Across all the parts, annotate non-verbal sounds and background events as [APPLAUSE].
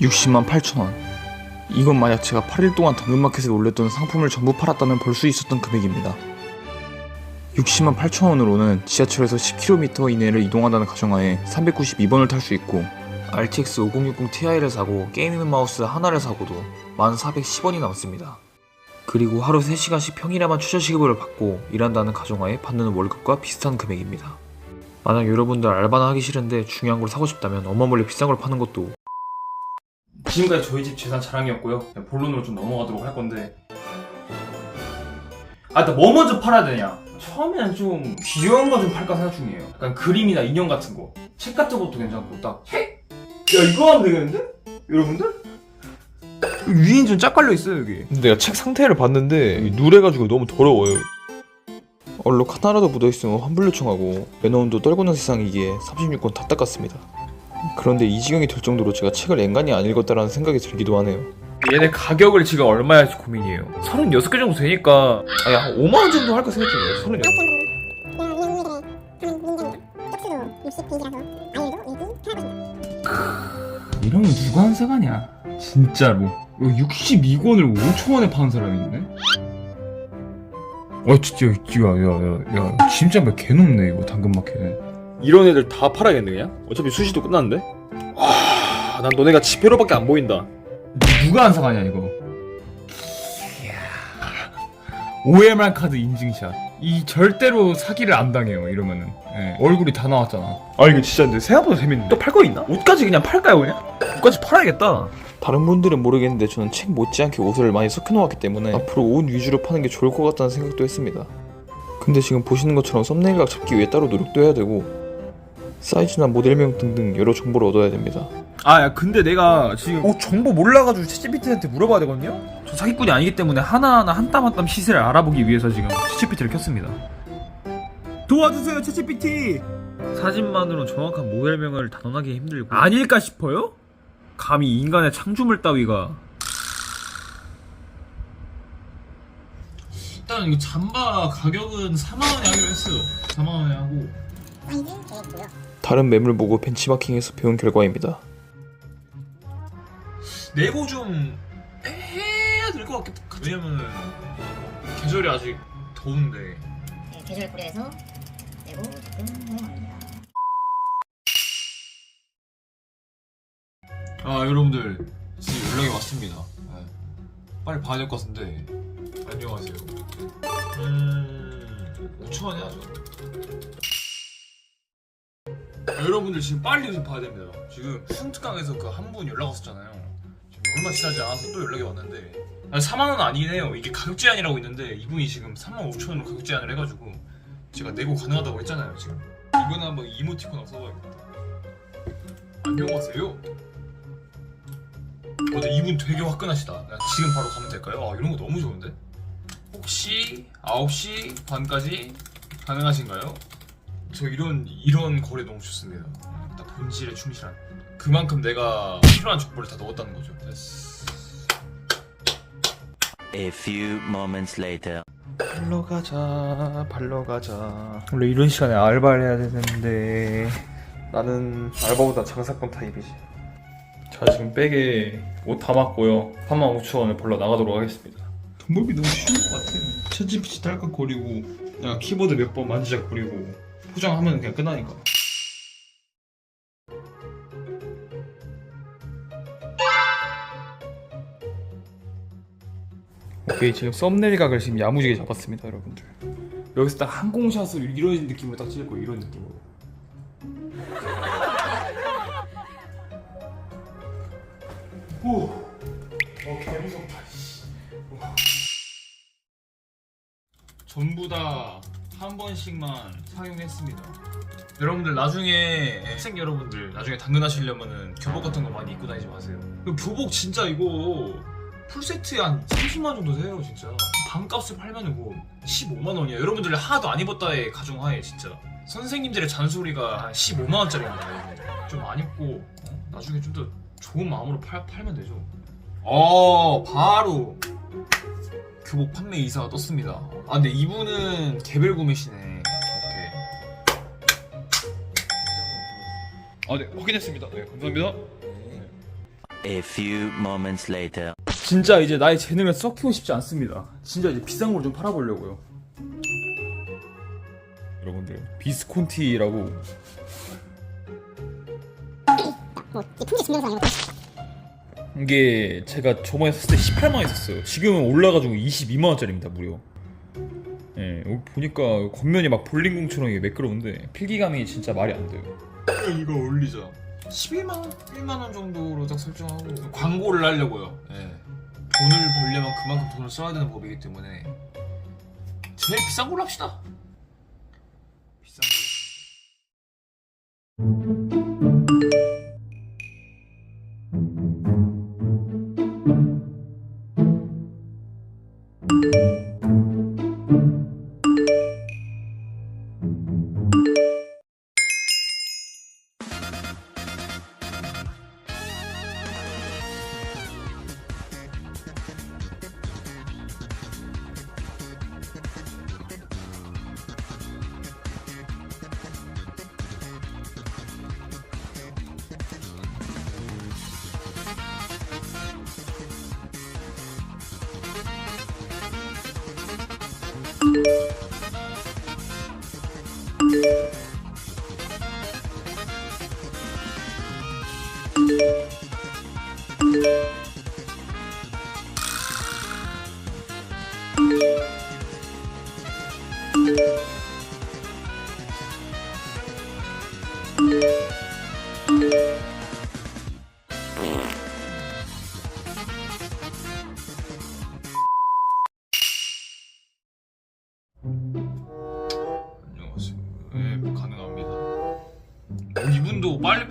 60만 8천원. 이건 만약 제가 8일 동안 당근마켓에 올렸던 상품을 전부 팔았다면 벌 수 있었던 금액입니다. 60만 8천원으로는 지하철에서 10km 이내를 이동한다는 가정하에 392번을 탈 수 있고 RTX 5060 Ti를 사고 게이밍 마우스 하나를 사고도 1,410원이 남습니다. 그리고 하루 3시간씩 평일에만 최저시급을 받고 일한다는 가정하에 받는 월급과 비슷한 금액입니다. 만약 여러분들 알바나 하기 싫은데 중요한 걸 사고 싶다면 어마무리 비싼 걸 파는 것도 지금까지 저희 집 재산 자랑이었고요. 본론으로 좀 넘어가도록 할 건데. 아, 일단 뭐 먼저 팔아야 되냐? 처음에는 좀 귀여운 거 좀 팔까 생각 중이에요. 약간 그림이나 인형 같은 거. 책 같은 것도 괜찮고, 딱. 책? 야, 이거 하면 되겠는데? 여러분들? 위인 좀짝 깔려 있어요, 여기. 근데 내가 책 상태를 봤는데 이게 누래가지고 너무 더러워요. 얼룩 하나라도 묻어있으면 환불 요청하고 매너운도 떨구는 세상 이기에 36권 다 닦았습니다. 그런데 이 지경이 될 정도로 제가 책을 앵간히 안 읽었다라는 생각이 들기도 하네요. 얘네 가격을 지금 얼마야 할지 고민이에요. 36개 정도 되니까 아니 한 5만 원 정도 할까 생각 중이에요. 36. 이러면 누가 한 사가냐? 진짜로. 62권을 5천 원에 파는 사람이 있네? 와 진짜 야야야 야, 야, 진짜 몇 개놈네 이거 당근마켓에 이런 애들 다 팔아야겠네 그냥? 어차피 수시도 끝났는데? 와, 난 너네가 지폐로밖에 안 보인다. 누가 안 사가냐 이거 OMR 카드 인증샷 이 절대로 사기를 안 당해요 이러면은 예, 얼굴이 다 나왔잖아 아 이거 진짜 근데 생각보다 재밌는데? 또 팔 거 있나? 옷까지 그냥 팔까요 그냥? 옷까지 팔아야겠다. 다른 분들은 모르겠는데 저는 책 못지않게 옷을 많이 섞여놓았기 때문에 앞으로 옷 위주로 파는 게 좋을 것 같다는 생각도 했습니다. 근데 지금 보시는 것처럼 썸네일 각 잡기 위해 따로 노력도 해야 되고 사이즈나 모델명 등등 여러 정보를 얻어야 됩니다. 아, 야, 근데 내가 지금 옷 정보 몰라가지고 채찌피티한테 물어봐야 되거든요? 저 사기꾼이 아니기 때문에 하나하나 한 땀 한 땀 시세를 알아보기 위해서 지금 채찌피티를 켰습니다. 도와주세요, 채찌피티! 사진만으로 정확한 모델명을 단언하기 힘들고. 아닐까 싶어요? 감히 인간의 창조물 따위가. 일단 이거 잠바 가격은 4만 원에 하기로 했어요 4만 원에 하고 다른 매물 보고 벤치마킹해서 배운 결과입니다. 내고 좀 해야 될 것 같겠다. 왜냐면은 계절이 아직 더운데. 네, 계절 고려해서 내고 조금 사용합니다. 아 여러분들 지금 연락이 왔습니다. 네. 빨리 봐야 될 것 같은데. 안녕하세요. 음 5천 원이 하죠. 아, 여러분들 지금 빨리 좀 봐야 됩니다. 지금 승특강에서 그 한 분 연락 왔었잖아요. 지금 얼마 지나지 않아서 또 연락이 왔는데 아니 4만 원 아니긴 해요. 이게 가격 제한이라고 있는데 이분이 지금 3만 5천 원으로 가격 제한을 해가지고 제가 내고 가능하다고 했잖아요. 지금 이거는 한번 이모티콘 한번 써봐야겠다. 안녕하세요. 근데 이분 되게 화끈하시다. 야, 지금 바로 가면 될까요? 아, 이런 거 너무 좋은데? 혹시 9시 반까지 가능하신가요? 저 이런 이런 거래 너무 좋습니다. 딱 본질에 충실한. 그만큼 내가 필요한 정보를 다 넣었다는 거죠. 됐어. A few moments later. 발로 가자, 발로 가자. 원래 이런 시간에 알바를 해야 되는데 나는 알바보다 장사건 타입이지. 자 지금 백에 옷 담았고요. 35,000원을 벌러 나가도록 하겠습니다. 돈 벌기 너무 쉬운 것 같아 채찌피치 딸깍거리고 야 키보드 몇 번 만지작거리고 포장하면 그냥 끝나니까 오케이 지금 썸네일 각을 지금 야무지게 잡았습니다 여러분들. 여기서 딱 항공샷을 이런 느낌으로 딱 찍을 거예요 이런 느낌으로. [LAUGHS] 오, 어 개무섭다. 전부 다 한 번씩만 사용했습니다. 여러분들 나중에 학생 여러분들 나중에 당근하시려면은 교복 같은 거 많이 입고 다니지 마세요. 그 교복 진짜 이거 풀 세트에 한 30만 원 정도 돼요 진짜. 반값을 팔면은 뭐 15만 원이야. 여러분들 하나도 안 입었다의 가정하에 진짜 선생님들의 잔소리가 한 15만 원짜리입니다. 좀 안 입고 어? 나중에 좀 더 좋은 마음으로 팔, 팔면 되죠. 어 바로 교복 판매 이사가 떴습니다. 아 근데 이분은 개별 구매시네. 오케이. 아 네 확인했습니다 네 감사합니다 A few moments later. 진짜 이제 나의 재능을 썩히고 싶지 않습니다. 진짜 이제 비싼 걸 좀 팔아보려고요. 여러분들 비스콘티라고 뭐이 품질 증명서 아니고 이게 제가 저번에 샀을 때 18만 원 했었어요. 지금은 올라가지고 22만 원짜리입니다 무려. 예, 여기 보니까 겉면이 막 볼링공처럼 이게 매끄러운데 필기감이 진짜 말이 안 돼요. 이거 올리자 11만 원? 1만 원 정도로 딱 설정하고 광고를 하려고요 예. 돈을 벌려면 그만큼 돈을 써야 되는 법이기 때문에 제일 비싼 걸로 합시다 비싼 걸로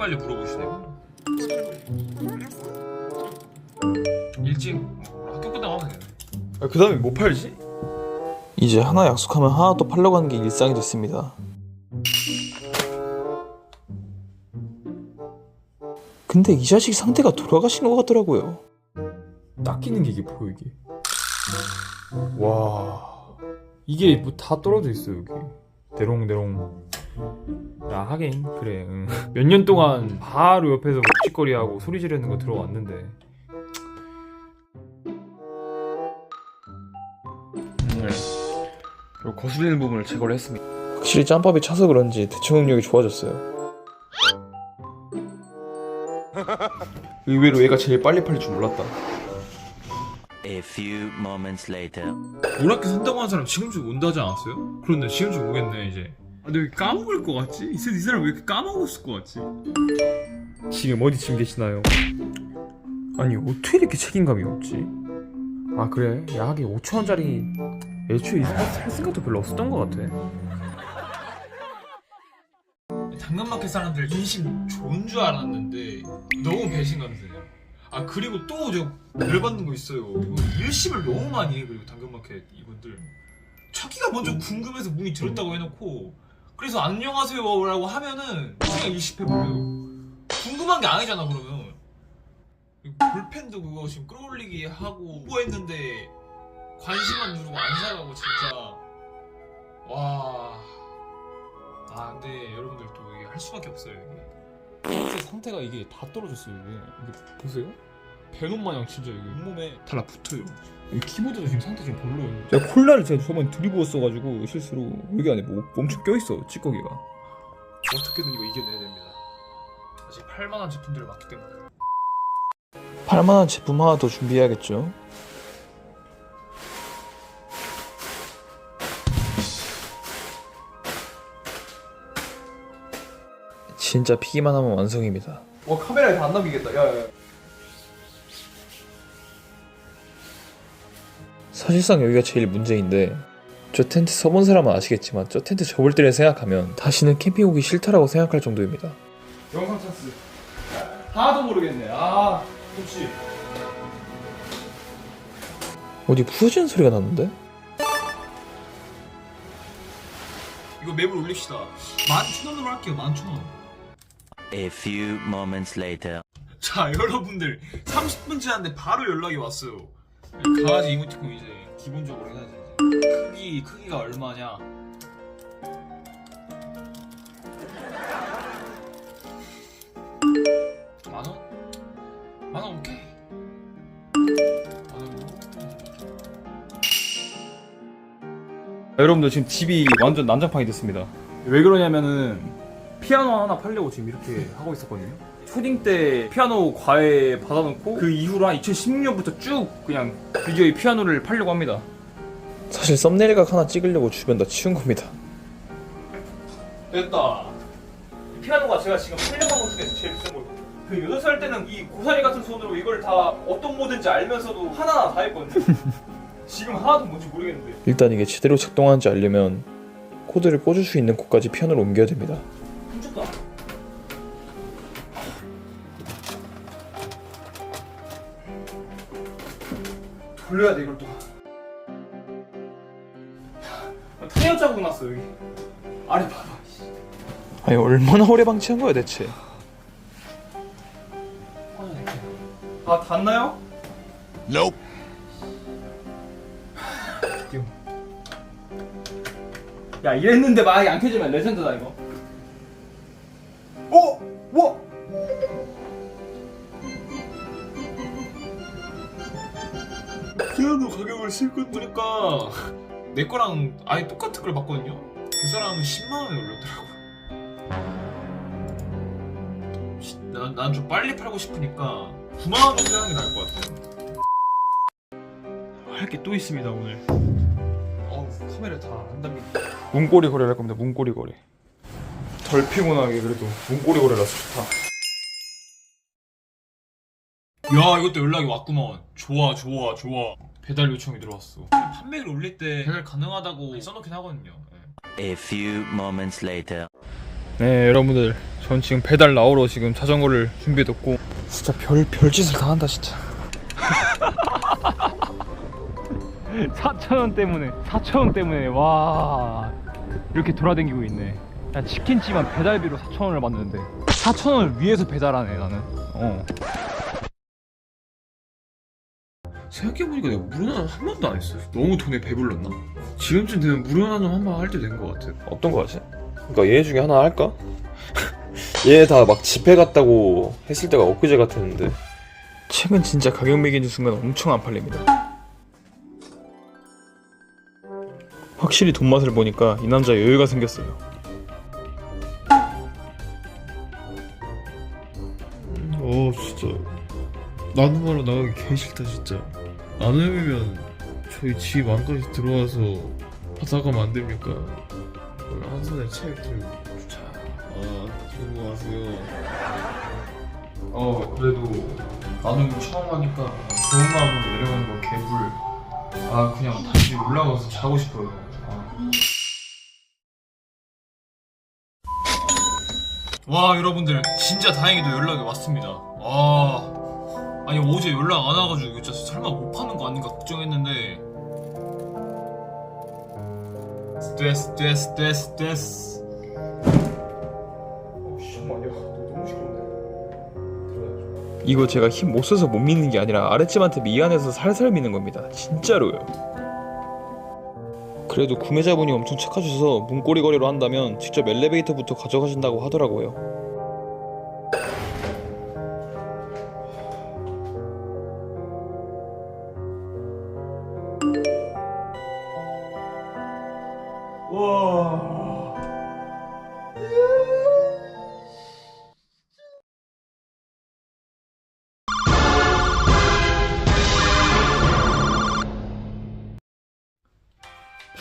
빨리빨리 물어보시네요 일찍 어, 학교 끝나고 하면 되네 그 다음에 뭐 팔지? 이제 하나 약속하면 하나 또 팔려고 하는 게 일상이 됐습니다. 근데 이 자식 상태가 돌아가신 것 같더라고요. 닦이는 게 이게 보여 이게. 와 이게 뭐 다 떨어져 있어 여기. 대롱대롱. 야 하긴 그래. [LAUGHS] 몇년 동안 바로 옆에서 묵직거리하고 소리 지르는 거 들어왔는데. 네. 그리고 거슬리는 부분을 제거를 했습니다. 확실히 짬밥이 차서 그런지 대처 능력이 좋아졌어요. 의외로 얘가 제일 빨리 팔릴 줄 몰랐다. A few moments later. 오락기 산다고 하는 사람 지금쯤 온다 하지 않았어요? 그런데 지금쯤 오겠네 이제 아, 근데 왜 까먹을 것 같지? 이, 사- 이 사람 왜 이렇게 까먹었을 것 같지? 지금 어디쯤 계시나요? 아니 어떻게 이렇게 책임감이 없지? 아 그래 야하게 5천 원짜리 애초에 살, 살 생각도 별로 없었던 것 같아 당근마켓 사람들 인심 좋은 줄 알았는데 너무 배신감 드네요. 아 그리고 또 저 열받는 거 있어요. 이거 일심을 너무 많이 해 그리고 당근마켓 이분들 자기가 먼저 궁금해서 문의 들었다고 해놓고 그래서 안녕하세요라고 하면은 그냥 일십해버려요. 궁금한 게 아니잖아 그러면. 볼펜도 그거 지금 끌어올리기 하고 홍보했는데 관심만 누르고 안 사가고 진짜 와. 아 근데 여러분들 또 이게 할 수밖에 없어요 이게 상태가 이게 다 떨어졌어요 이게, 이게 보세요? 배놈 마냥 진짜 이게 온몸에 달라붙어요. 이 키보드도 지금 상태 좀 별로예요. 제가 콜라를 제가 저번에 들이부었어가지고 실수로 여기 안에 뭐 엄청 껴있어 찌꺼기가. 어떻게든 이거 이겨내야 됩니다. 아직 8만원 제품들을 맞기 때문에. 8만원 제품 하나 더 준비해야겠죠? 진짜 피기만 하면 완성입니다. 와 카메라에 다 안 남기겠다. 야야 사실상 여기가 제일 문제인데 저 텐트 써본 사람은 아시겠지만 저 텐트 접을 때를 생각하면 다시는 캠핑 오기 싫다라고 생각할 정도입니다. 영상 찬스. 하나도 모르겠네. 아 그렇지 어디 부서지는 소리가 났는데? 이거 맵을 올립시다. 11,000원으로 할게요 11,000원. A few moments later. 자 여러분들. 30분 지났는데 바로 연락이 왔어요 강아지 이모티콘 이제 기본적으로 해야지 이제. 크기 크기가 얼마냐 만원? 만원 오케이. 여러분들 지금 집이 완전 난장판이 됐습니다. 왜 그러냐면은 피아노 하나 팔려고 지금 이렇게 하고 있었거든요. 초딩 때 피아노 과외 받아놓고 그 이후로 한 2016년부터 쭉 그냥 드디어 이 피아노를 팔려고 합니다. 사실 썸네일각 하나 찍으려고 주변 다 치운 겁니다. 됐다. 이 피아노가 제가 지금 팔려고 하는 것 중에서 제일 비싼 거예요. 그 8살 때는 이 고사리 같은 손으로 이걸 다 어떤 모든지 알면서도 하나하나 다 했거든요. [LAUGHS] 지금 하나도 뭔지 모르겠는데. 일단 이게 제대로 작동하는지 알려면 코드를 꽂을 수 있는 곳까지 피아노를 옮겨야 됩니다. 돌려야 돼 이걸 또. 아, 타이어 자국 났어 여기. 아래 봐봐. 씨. 아니 얼마나 오래 방치한 거야 대체? 아 닿나요? 야 이랬는데 만약에 안 켜지면 레전드다 이거. 피아노 가격을 실컷 보니까 내 거랑 아예 똑같은 걸 봤거든요. 그 사람은 10만 원에 올렸더라고. 난 좀 빨리 팔고 싶으니까 9만 원 정도 하는 게 나을 것 같아요. 할 게 또 있습니다 오늘. 어 카메라 다 한답니다. 문고리 거래를 할 겁니다. 문고리 거래. 덜 피곤하게 그래도 문고리 거래라서 좋다. 야 이것도 연락이 왔구먼. 좋아 좋아 좋아. 배달 요청이 들어왔어. 판매를 올릴 때 배달 가능하다고 써놓긴 하거든요. 예. A few moments later. 네 여러분들 전 지금 배달 나오러 지금 자전거를 준비해뒀고 진짜 별 별짓을 다 한다 진짜. [LAUGHS] 4천원 때문에 4천원 때문에 와 이렇게 돌아다니고 있네 야, 치킨집만 배달비로 4천원을 받는데 4천원을 위해서 배달하네 나는 어 생각해보니까 내가 무료나눔 한 번도 안 했어요. 너무 돈에 배불렀나? 지금쯤 되면 무료나눔 한번 할 때 된 것 같아. 어떤 거 하지? 그러니까 얘 중에 하나 할까? [LAUGHS] 얘 다 막 집회 갔다고 했을 때가 엊그제 같았는데 최근 진짜 가격 매기는 순간 엄청 안 팔립니다 확실히 돈 맛을 보니까 이 남자 여유가 생겼어요 어 진짜 나눔하러 나가기 개 싫다 진짜 나눔이면 저희 집 안까지 들어와서 하다가면 안 됩니까? 한 손에 책 들고 자아 들고 가세요 어 그래도 나눔 처음 하니까 좋은 마음으로 내려가는 거 개불. 아 그냥 다시 올라가서 자고 싶어요. 아. 와 여러분들 진짜 다행히도 연락이 왔습니다. 와 아니 어제 연락 안 와가지고 진짜 설마 못 파는 거 아닌가 걱정했는데. 됐어 됐어 됐어 됐어 이거 제가 힘 못 써서 못 믿는 게 아니라 아랫집한테 미안해서 살살 믿는 겁니다. 진짜로요. 그래도 구매자분이 엄청 착하셔서 문고리 거래로 한다면 직접 엘리베이터부터 가져가신다고 하더라고요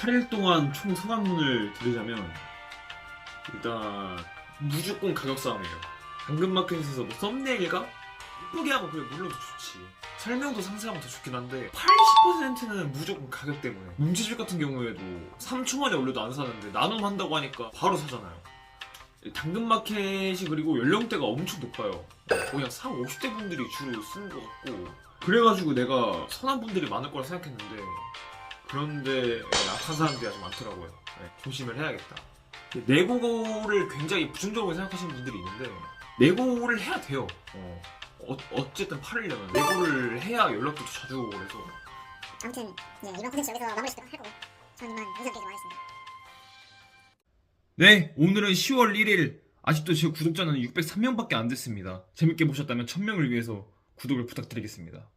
팔일 동안 총 소감문을 드리자면 일단 무조건 가격 싸움이에요. 당근마켓에서 뭐 썸네일과 예쁘게 하고 그래 물론 더 좋지. 설명도 상세하면 더 좋긴 한데 80%는 무조건 가격 때문에 뭉치질 같은 경우에도 3초 만에 올려도 안 사는데 나눔한다고 하니까 바로 사잖아요. 당근마켓이 그리고 연령대가 엄청 높아요. 거의 한 3, 50대 분들이 주로 쓰는 것 같고 그래가지고 내가 선한 분들이 많을 거라 생각했는데 그런데 약한 사람들이 아주 많더라고요. 네, 조심을 해야겠다. 내고를 굉장히 부정적으로 생각하시는 분들이 있는데 내고를 해야 돼요. 어, 어, 쨌든 팔으려면 내고를 해야 연락도 더 자주 오고 그래서 아무튼 예, 이번 콘텐츠 여기서 마무리 짓도록 할 거고 저는 이만 인사 드리도록 하겠습니다. 네, 오늘은 10월 1일. 아직도 제 구독자는 603명밖에 안 됐습니다. 재밌게 보셨다면 1000명을 위해서 구독을 부탁드리겠습니다.